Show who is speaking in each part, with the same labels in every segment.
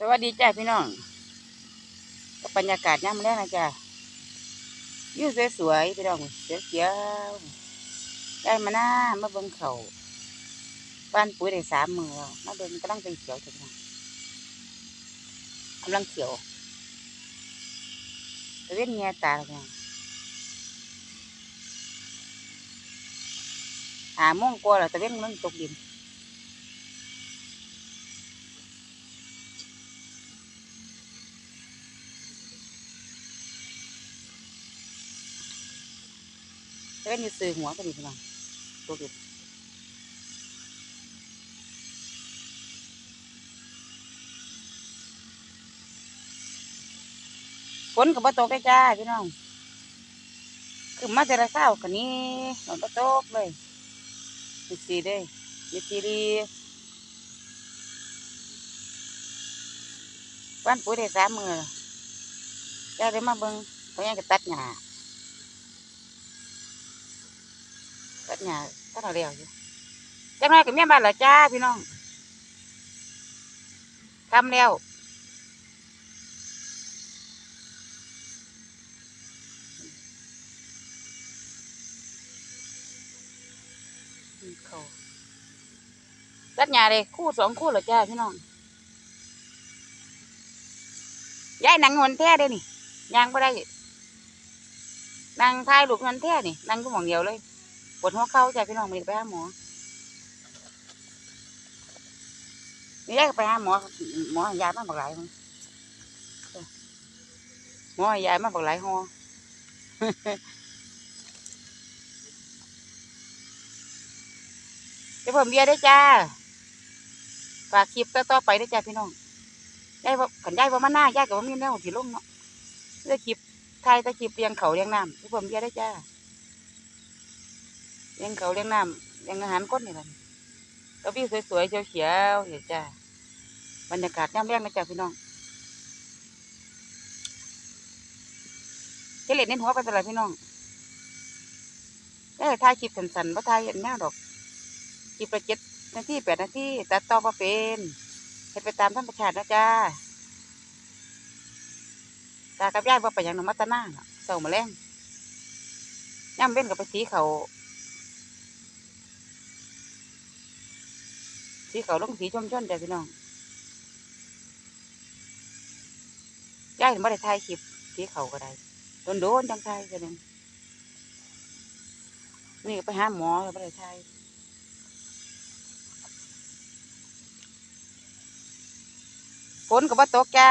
Speaker 1: สวัสดีจ้าพี่น้องกับบรรยากาศย่ำแรกนะจ้าวิวสวยๆพี่น้องเขียวเขียวๆได้มาหน้ามาเบิ่งเขาบ้านปุ๋ยได้สามมือแล้วมาเบิ่งกำลังเป็นเขียวจ้ะพี่น้องกำลังเขียวตะเวนเงียตาแล้วพี่น้องหาม่วงกลัวแล้วตะเวนมันตกดิน เอ้ยนี่ซื้อหัวก็ดีพี่น้องตัวเดียวฝนกับบ่ตกได้จ้าพี่น้อง คือมาแต่ละข้ากันนี้ฝนบ่ตกเลยมีสีเด้มีสีดีวันปุ๋ยได้สามมือจ้าได้มาเบิ่งเขายังจะตัดหญ้า ดหญ้าตัดเอาเรียวอยู่จังไรกับเมียบ้านเหรอจ้าพี่น้องทำแล้วเขาตัดหญ้าเลยคู่สองคู่เหรอจ้าพี่น้องยายหนังมันแท้เด้นี่ยางไม่ได้นางทายลูกมันแท้นี่นางก็หมองเดียวเลย ปวดหัวเข่าจ้ะพี่น้องมันไปหาหมอนี่แยกไปหาหมอหมอให้ยามาบักหลายมั้งหมอยามาบักหลายหอจะเพิ่มเบียร์ได้จ้าฝากคลิปต่อไปได้จ้าพี่น้องยายว่าขันยายว่ามันหน้ายายกับว่ามีแนวที่ลงเนาะเพื่อคลิปไทยแตะคลิปเลี้ยงเขาเลี้ยงน้ำจะเพิ่มเบียร์ได้จ้า เลี้ยงเขาเลี้ยงน้ำเลี้ยงอาหารก้นนี่แหละก็วิวสวยๆเขียวๆเห็นจ้าบรรยากาศย่ำแรงนะจ้าพี่น้องเจเล็ดเน้นหัวไปตลอดพี่น้องได้ถ่ายคลิปสั้นๆว่าถ่ายเห็นหน้าดอกคลิปละเจ็ดนาทีแปดนาทีตัดต่อมาเป็นเห็นไปตามธรรมชาตินะจ้าตากับยายว่าไปย่างนมัตตานาน่ะเศร้ามาแรงย่ำเว้นกับไปสีเขา สีเขาลงสีชมชนจ้ะพี่น้องยายถึงไม่ได้ถ่ายคลิปสีเขาก็ได้โดนโดนจังถ่ายกันนึงนี่ไปหาหมอก็ไม่ได้ถ่ายฝนก็บ่ตกจ้า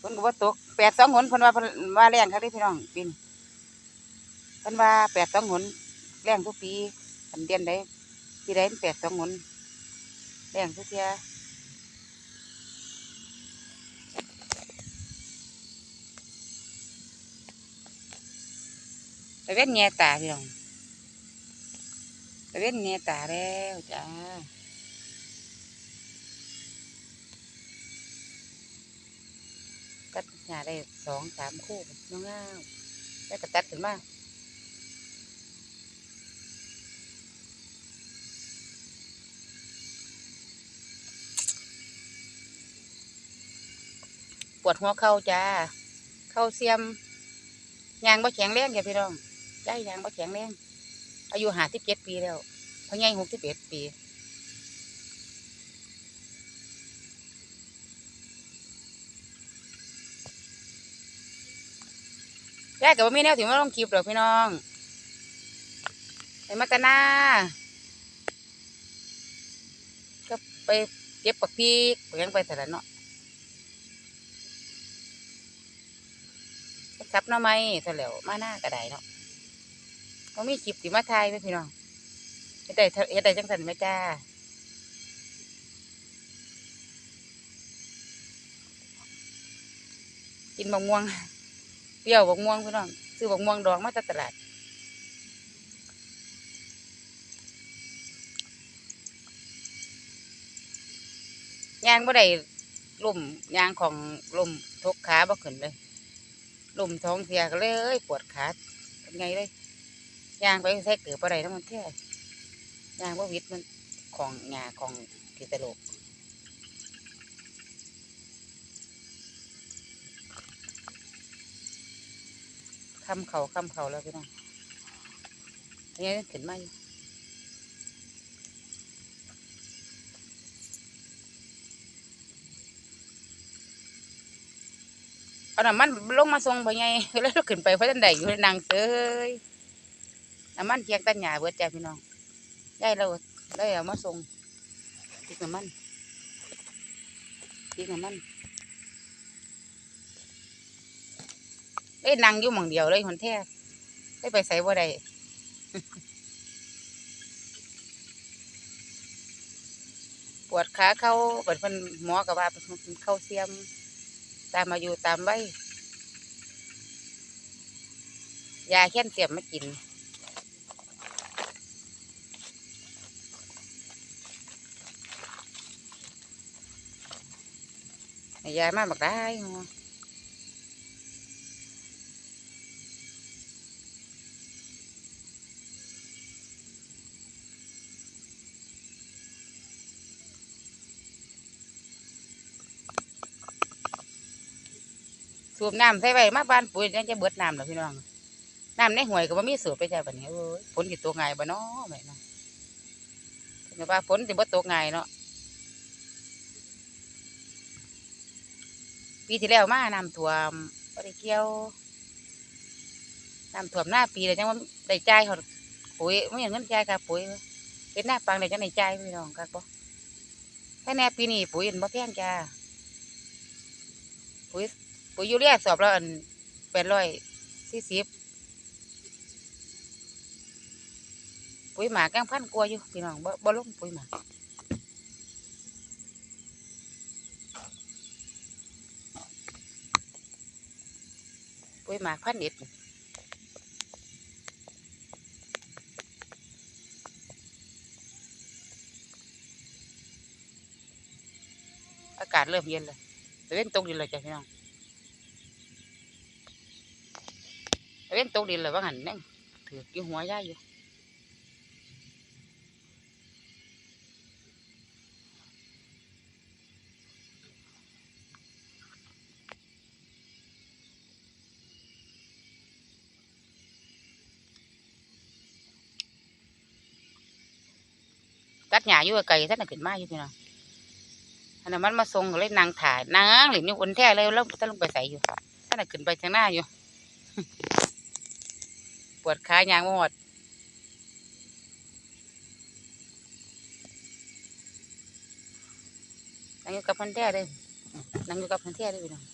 Speaker 1: ฝนก็บ่ตกแปดสองหนเพิ่นว่าว่าแรงครับพี่น้องปีนเพิ่นว่าแปดสองหนแรงทุกปีอันเดือนใด ปีใดมันแปดสองหนแรงทุกเทียไปเว้นแง่ตาพี่น้องไปเว้นแง่ตาแล้วจ้าตัดหญ้าได้สองสามคู่น้องง้าวแล้วก็ตัดขึ้นมา วดหัวเข่าจ้าเข่าเสียมยางบ่แข็งแรงจ้ะพี่น้องใจยางบ่แข็งแรงอายุห้าสิบเจ็ดปีแล้วพ่อใหญ่หกสิบเอ็ดปียายกับว่ามีแนวถึงมาลงคลิปหรอกพี่น้องไปมัตนาก็ไปเก็บปักพีกไปยังไปแต่ละเนาะ ซับหน่อไม้ซะแล้วมาหน้าก็ได้เนาะก็มีคลิปที่มาถ่ายไหมพี่น้องเฮ็ดได้เฮ็ดได้จังสันไหมจ้ากินบะม่วงเปรี้ยวบะม่วงพี่น้องซื้อบะม่วงดองมาจากตลาดยางบ่ได้ลุ่มยางของลุ่มทกขาบ่ขึ้นเลย ลมท้องเสียก็เลยปวดขาเป็นไงเลยยางไปใส่เกือบอะไรทั้งมันแท้ยางว่าวิทมันของหงาของกีตะโลกคำเขาคำเขาแล้วพี่น้องอันนี้ขึ้นม เอาน้ำมันลงมาส่งไปไงแล้วเราขึ้นไปเพราะท่านใดอยู่ในนางเอ้ยน้ำมันเทียงตันหยาเบิดจ้าพี่น้องยายเราได้เอามาส่งติ๊กน้ำมันติ๊กน้ำมันเอ้นั่งอยู่หม่องเดียวเลยคนแท้ได้ไปใส่บ่ได้ปวดขาเข้าเปิดเพิ่นหมอกับว่าเป็นเข้าเสียม ตามมาอยู่ตามใบยาแค้นเสียมมากินยายมาบักได้ สูบน้ำใส่ไว้มาบ้านปุ๋ยยังจะเบิดน้ำหรอพี่น้องน้ำในห่วยก็บ่มีสูบไปจ้าบัดนี้เอ้ยฝนสิตกง่ายบ่เนาะแม่เนาะเดี๋ยว่าฝนสิบ่ตกง่ายเนาะปีที่แล้วมาน้ำท่วมบ่ได้เกี่ยวน้ำท่วมหน้าปีเลยจังว่าได้จ่ายเขาปุ๋ยไม่อย่างเงินจ่ายค่ะปุ๋ยเป็นหน้าปังได้จังได้จ่ายพี่น้องครับบ่แค่แน่ปีนี้ปุ๋ยอันบ่แพงจ้าปุ๋ย ปุ๋ยยูเรียสอบแล้วอันแปดร้อยสี่สิบปุ๋ยหมากแกงพันกลัวอยู่พี่น้องบ่บ่ลงปุ๋ยหมากปุ๋ยหมากพันเอ็ดอากาศเริ่มเย็นเลยเว้นตกดินเลยจ้ะพี่น้องตะ เว้นตกดินเลยว่าหันนั่งถือกี่หัวย่าอยู่ตัดหญ้าอยู่ไกลท่านน่ะขึ้นมาอยู่พี่น้องอันนั้นมันมาส่งเลยนางถ่ายนางหลินอยู่นแท้เลยแล้วท่านลงไปใส่อยู่ท่านน่ะขึ้นไปทางหน้าอยู่ วดขายางหมดนั่งอยู่กับพันแท้เลยนั่งอยู่กับพันแท้เลยพี่น้อง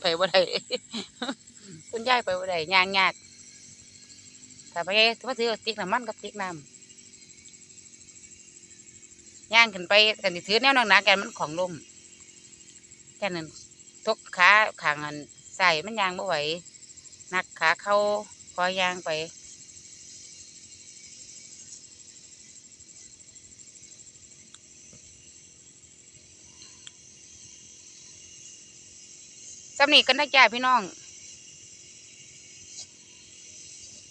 Speaker 1: ไปบ่ได้คุณยายไปบ่ได้ยางยากถ้าไปมาซื้อติ๊กน้ำมันกับติ๊กน้ำย่างขึ้นไปกันถือแนวหนักๆแกนมันของลมแค่นั้นทกขาขางอันใส่มันยางบ่ไหว นักขาเข้าคอยางไป สำนีกันนะจ้าพี่น้อง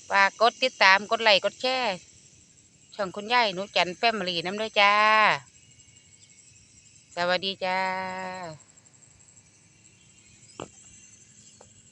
Speaker 1: ฝากกดติดตามกดไลค์กดแชร์ช่องคุณยายหนูจันแฟมิลี่น้ำด้วยจ้า สวัสดีจ้า